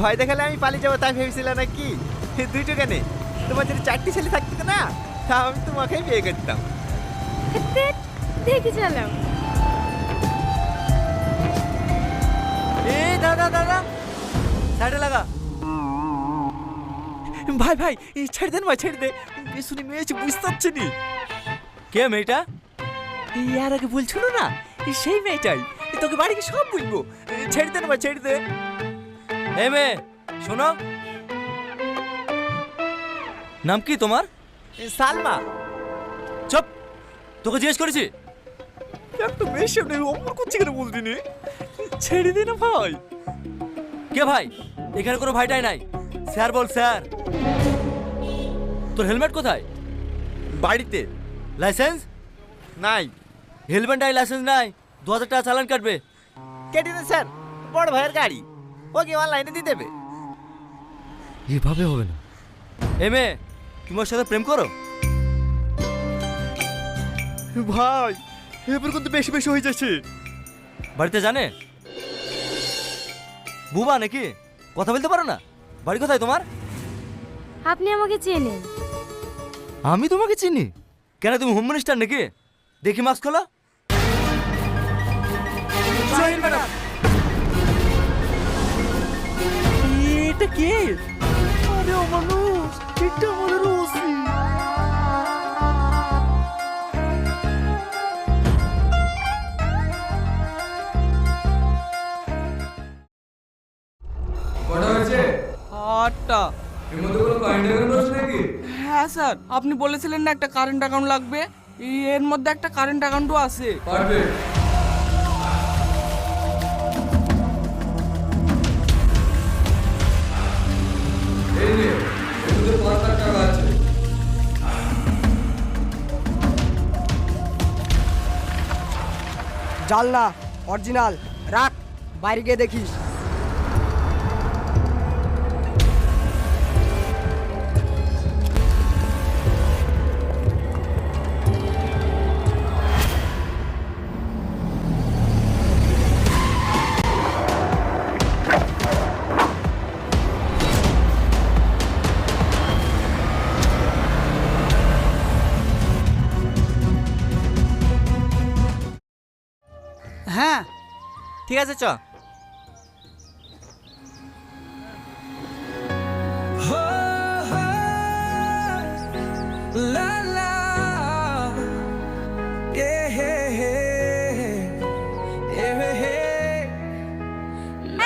ভয় দেখালে আমি পালিয়ে যাব তাই ভেবেছিলাম নাকি? দুইটো কেনে তোমার যদি চারটি ছেলে থাকতো না তা আমি তোমাকেই বিয়ে করতাম। দেখে চালাও এ দাদা দাদা সাইডে লাগা। ভাই ভাই ছেড়ে দেন ভাই ছেড়ে দে। শুনে মেয়েছে বুঝতে পারছি নি। কে মেয়েটা? এই আর আগে বলছিল না সেই মেয়েটাই। তোকে বাড়ি গিয়ে সব বলব। এই ছেড়ে দেন ভাই ছেড়ে দে। এ মেয়ে শোনো। নাম কি তোমার? সালমা। চুপ তোকে জিজ্ঞেস করেছি। একটা মেয়ের সামনে অমর করছি কেন বলতি নি? ছেড়ে দে না ভাই। কে ভাই? এখানে কোনো ভাইটাই নাই। স্যার বল স্যার। তোর হেলমেট কোথায়? বাড়িতে। লাইসেন্স? নাই। হেলমেট নাই লাইসেন্স নাই। দু হাজার টাকা চালান কাটবে। কেটে স্যার। বড় ভাইয়ের গাড়ি। ওকে অনলাইনে দিয়ে দেবে। এভাবে হবে না। এ মেয়ে তুমি ওর সাথে প্রেম করো? ভাই এবার কিন্তু বেশি বেশি হয়ে যাচ্ছে। বাড়িতে জানে? বুবা নাকি? কথা বলতে পারো না? বাড়ি কোথায় তোমার? আপনি আমাকে চেনেন। আমি তোমাকে চিনি? কেন তুমি হোম মিনিস্টার নাকি? দেখি মাস্ক খোলো। এটা কে আরে ও মানুষ এটা আমাদের ওসি কটা হয়েছে আটটা। এর মধ্যে কোনো কারেন্ট অ্যাকাউন্ট আছে নাকি? হ্যাঁ স্যার আপনি বলেছিলেন না একটা কারেন্ট অ্যাকাউন্ট লাগবে। এর মধ্যে একটা কারেন্ট অ্যাকাউন্টও আছে। পারফেক্ট জাল না অরিজিনাল রাখ বাইরে গিয়ে দেখিস। ঠিক আছে চ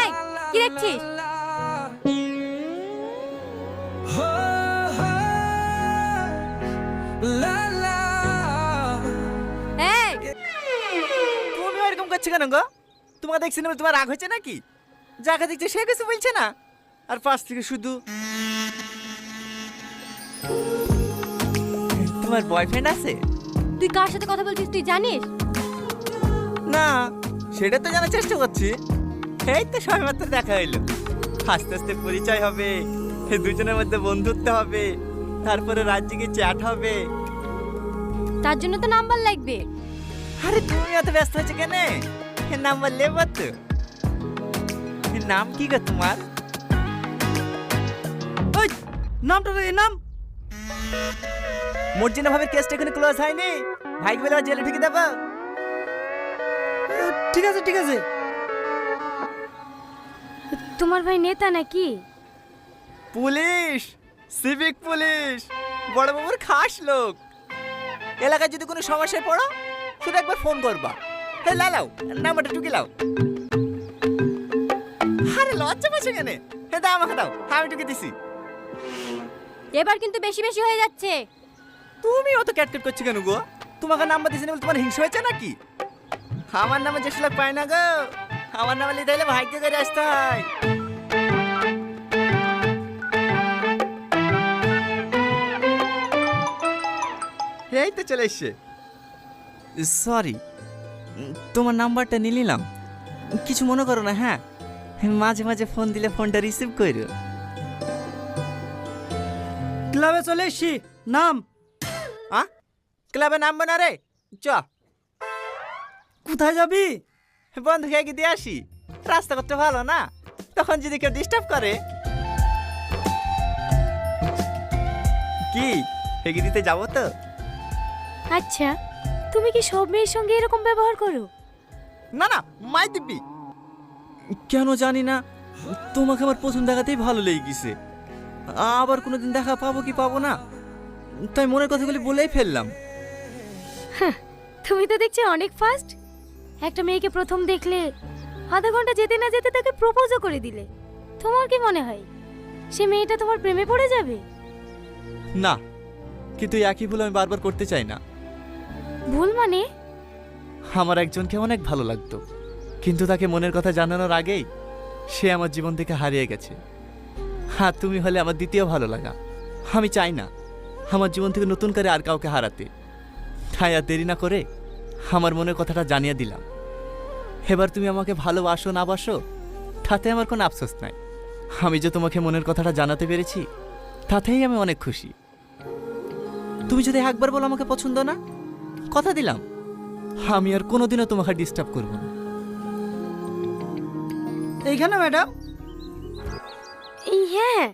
এই কি দেখছিস এই তুমি এরকম করছ কেন গো তোমাকে দেখছি না তোমার রাগ হয়েছে নাকি? যাকে দেখছে সে কিছু বলছে না। আর পাশ থেকে শুধু তোমার বয়ফ্রেন্ড আছে? তুই কার সাথে কথা বলছিস তুই জানিস? না সেটা তো জানার চেষ্টা করছি। এই তো সবাই মাত্র দেখা হইল। আস্তে আস্তে পরিচয় হবে দুজনের মধ্যে বন্ধুত্ব হবে তারপরে রাজ্যে চ্যাট হবে। তার জন্য তো নাম্বার লাগবে। আরে তুমি এত ব্যস্ত হচ্ছে কেন? নাম্বার লেবো তো নাম কি গো তোমার ওই নামটা এই নাম মর্জিনা ভাবে কেসটা এখানে ক্লোজ হয়নি ভাইকে বলে জেলে ঢুকে দেবো ঠিক আছে ঠিক আছে তোমার ভাই নেতা নাকি পুলিশ সিভিক পুলিশ বড় বাবুর খাস লোক এলাকায় যদি কোনো সমস্যায় পড়ো শুধু একবার ফোন করবা হে লালাও নাম্বারটা টুকে লাও। আরে লজ্জা পাচ্ছে কেন? হে দাও আমাকে দাও আমি টুকে দিছি। এবার কিন্তু বেশি বেশি হয়ে যাচ্ছে। তুমি অত ক্যাটকেট করছ কেন গো? তোমাকে নাম্বার দিছি না বলে তোমার হিংসা হয়েছে নাকি? আমার নামে যে লোক পায় না গো আমার নামে লিখে দিলে ভাগ্য করে আসতে হয়। এই তো চলে এসছে। সরি তোমার নাম্বারটা নিয়ে নিলাম। কিছু মনে করো না হ্যাঁ? মাঝে মাঝে ফোন দিলে ফোনটা রিসিভ করো ক্লাবে চলে এসছি নাম। আ? ক্লাবে নামবে না রে চ। কোথায় যাবি? বন্ধু খেয়ে দিয়ে আসি রাস্তা করতে ভালো না তখন যদি কেউ ডিস্টার্ব করে। কি হেগে দিতে যাব তো? আচ্ছা। তুমি কি সব মেয়ের সঙ্গে এরকম ব্যবহার করো? না না মাই দিব্যি। কেন জানি না তোমাকে আমার প্রথম দেখাতেই ভালো লেগে গেছে আবার কোনোদিন দেখা পাবো কি পাবো না? তাই মনের কথাগুলি বলেই ফেললাম। তুমি তো দেখছি অনেক ফাস্ট একটা মেয়েকে প্রথম দেখলে আধা ঘণ্টা যেতে না যেতে তাকে প্রপোজও করে দিলে। তোমার কি মনে হয়? সে মেয়েটা তোমার প্রেমে পড়ে যাবে? না কিন্তু একই ভুল আমি বারবার করতে চাই না। ভুল মানে? আমার একজনকে অনেক ভালো লাগতো, কিন্তু তাকে মনের কথা জানানোর আগেই সে আমার জীবন থেকে হারিয়ে গেছে। হ্যাঁ তুমি হলে আমার দ্বিতীয় ভালো লাগা। আমি চাই না আমার জীবন থেকে নতুন করে আর কাউকে হারাতে। তাই আর দেরি না করে আমার মনের কথাটা জানিয়ে দিলাম। এবার তুমি আমাকে ভালোবাসো, না বাসো, তাতে আমার কোনো আফসোস নাই। আমি যে তোমাকে মনের কথাটা জানাতে পেরেছি, তাতেই আমি অনেক খুশি। তুমি যদি একবার বলো আমাকে পছন্দ না? কথা দিলাম। আমি আর কোনোদিনও তোমাকে ডিস্টার্ব করব না। এইখানে ম্যাডাম। এই হ্যাঁ